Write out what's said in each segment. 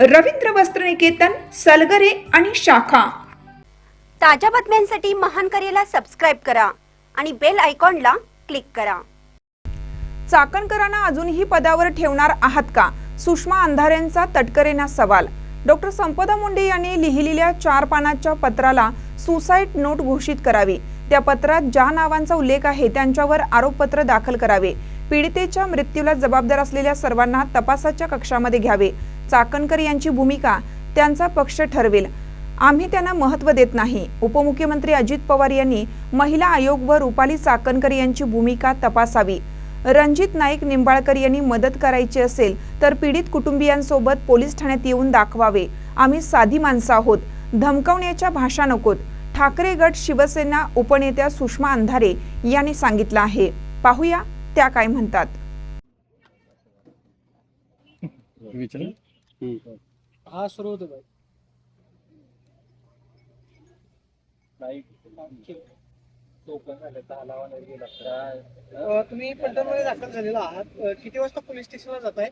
रवींद्र वस्त्रनिकेतन सलगरे आणि शाखा. ताज्या बातम्यांसाठी महान करेला सबस्क्राईब करा आणि बेल आयकॉनला क्लिक करा. चाकणकरांना अजूनही पदावर ठेवणार आहात का? सुषमा अंधारेंचा तटकरेंना सवाल. डॉक्टर संपदा मुंडे यांनी लिहिलेल्या चार पानाच्या पत्राला सुसाईड नोट घोषित करावी. त्या पत्रात ज्या नावांचा उल्लेख आहे त्यांच्यावर आरोपपत्र दाखल करावे. पीडितेच्या मृत्यूला जबाबदार असलेल्या सर्वांना तपासाच्या कक्षामध्ये घ्यावे. चाकणकर यांची भूमिका त्यांचा पक्ष ठरवेल. आम्ही त्यांना महत्त्व देत नाही. उपमुख्यमंत्री अजित पवार यांनी महिला आयोग व रुपाली चाकणकर यांची भूमिका तपासावी. रणजित नाईक निंबाळकर यांनी मदत करायची असेल तर पीडित कुटुंबियांसोबत पोलीस ठाण्यात येऊन दाखवावे. आम्ही साधी माणसं आहोत. धमकवण्याच्या भाषा नकोत. ठाकरे गट शिवसेना उपनेत्या सुषमा अंधारे यांनी सांगितलं आहे. पाहूया त्या काय म्हणतात. हा सुरू होतो अ, तुम्ही पलटणमध्ये दाखल झालेला आहात. किती वाजता पोलीस स्टेशनला जात आहे?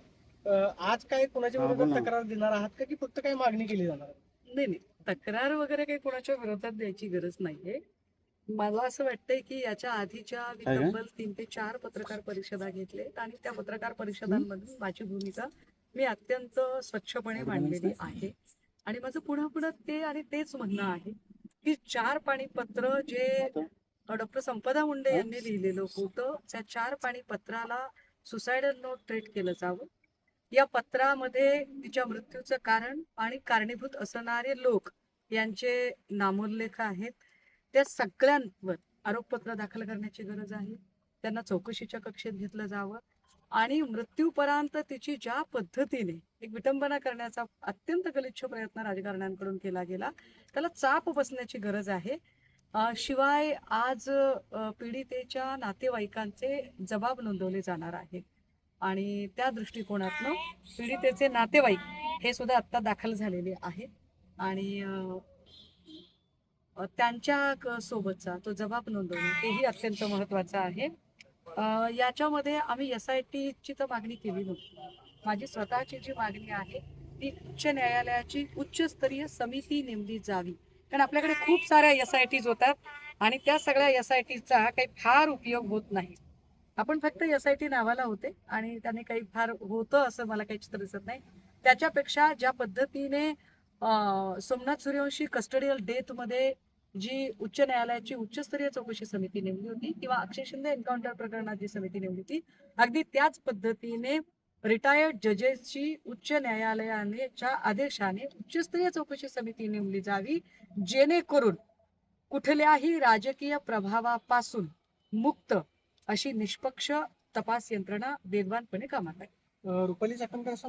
आज काय कोणाच्या विरोधात. तक्रार देणार आहात का की फक्त काही मागणी केली जाणार? नाही नाही. तक्रार वगैरे काही कोणाच्या विरोधात द्यायची गरज नाहीये. मला असं वाटतंय की याच्या आधीच्या मी? तब्बल तीन ते चार पत्रकार परिषदा घेतलेत आणि त्या पत्रकार परिषदांमध्ये माझी भूमिका मी अत्यंत स्वच्छपणे मांडलेली आहे. आणि माझं पुन्हा पुन्हा ते आणि तेच म्हणणं आहे की चार पाणी पत्र जे डॉक्टर संपदा मुंडे यांनी लिहिलेलं होतं त्या चार पाणी पत्राला सुसायडल नोट ट्रीट केलं जावं. या पत्रामध्ये तिच्या मृत्यूचं कारण आणि कारणीभूत असणारे लोक यांचे नामोल्लेख आहेत. त्या सगळ्यांवर आरोपपत्र दाखल करण्याची गरज आहे. त्यांना चौकशीच्या कक्षेत घेतलं जावं. आणि मृत्यूपर्यंत तिची ज्या पद्धतीने एक विटंबना करण्याचा अत्यंत गलिच्छ प्रयत्न राजकारण्यांकडून केला गेला त्याला चाप बसण्याची गरज आहे. शिवाय आज पीडितेच्या नातेवाईकांचे जबाब नोंदवले जाणार आहेत. आणि त्या दृष्टिकोनातनं पीडितेचे नातेवाईक हे सुद्धा आत्ता दाखल झालेले आहेत. आणि त्यांच्या क- सोबतचा तो जबाब नोंदवणे हेही अत्यंत महत्त्वाचं आहे. याच्यामध्ये आम्ही एस आय टीची तर मागणी केली नव्हती. माझी स्वतःची जी मागणी आहे ती उच्च न्यायालयाची उच्चस्तरीय समिती नेमली जावी. कारण आपल्याकडे खूप साऱ्या एस आय टीज होतात आणि त्या सगळ्या एस आय टीचा काही फार उपयोग होत नाही. आपण फक्त एस आय टी नावाला होते आणि त्याने काही फार होतं असं मला काही चित्र दिसत नाही. त्याच्यापेक्षा ज्या पद्धतीने सोमनाथ सूर्यवंशी कस्टडियल डेथमध्ये जी उच्च न्यायालयाची उच्चस्तरीय चौकशी समिती नेमली होती किंवा अक्षय शिंदे एन्काउंटर प्रकरणात जी समिती नेमली होती अगदी त्याच पद्धतीने रिटायर्ड जजेसची उच्च न्यायालयानेच्या आदेशाने उच्चस्तरीय चौकशी समिती नेमली जावी जेणेकरून कुठल्याही राजकीय प्रभावापासून मुक्त अशी निष्पक्ष तपास यंत्रणा वेगवानपणे कामात आहे रुपाली चाकणकर असं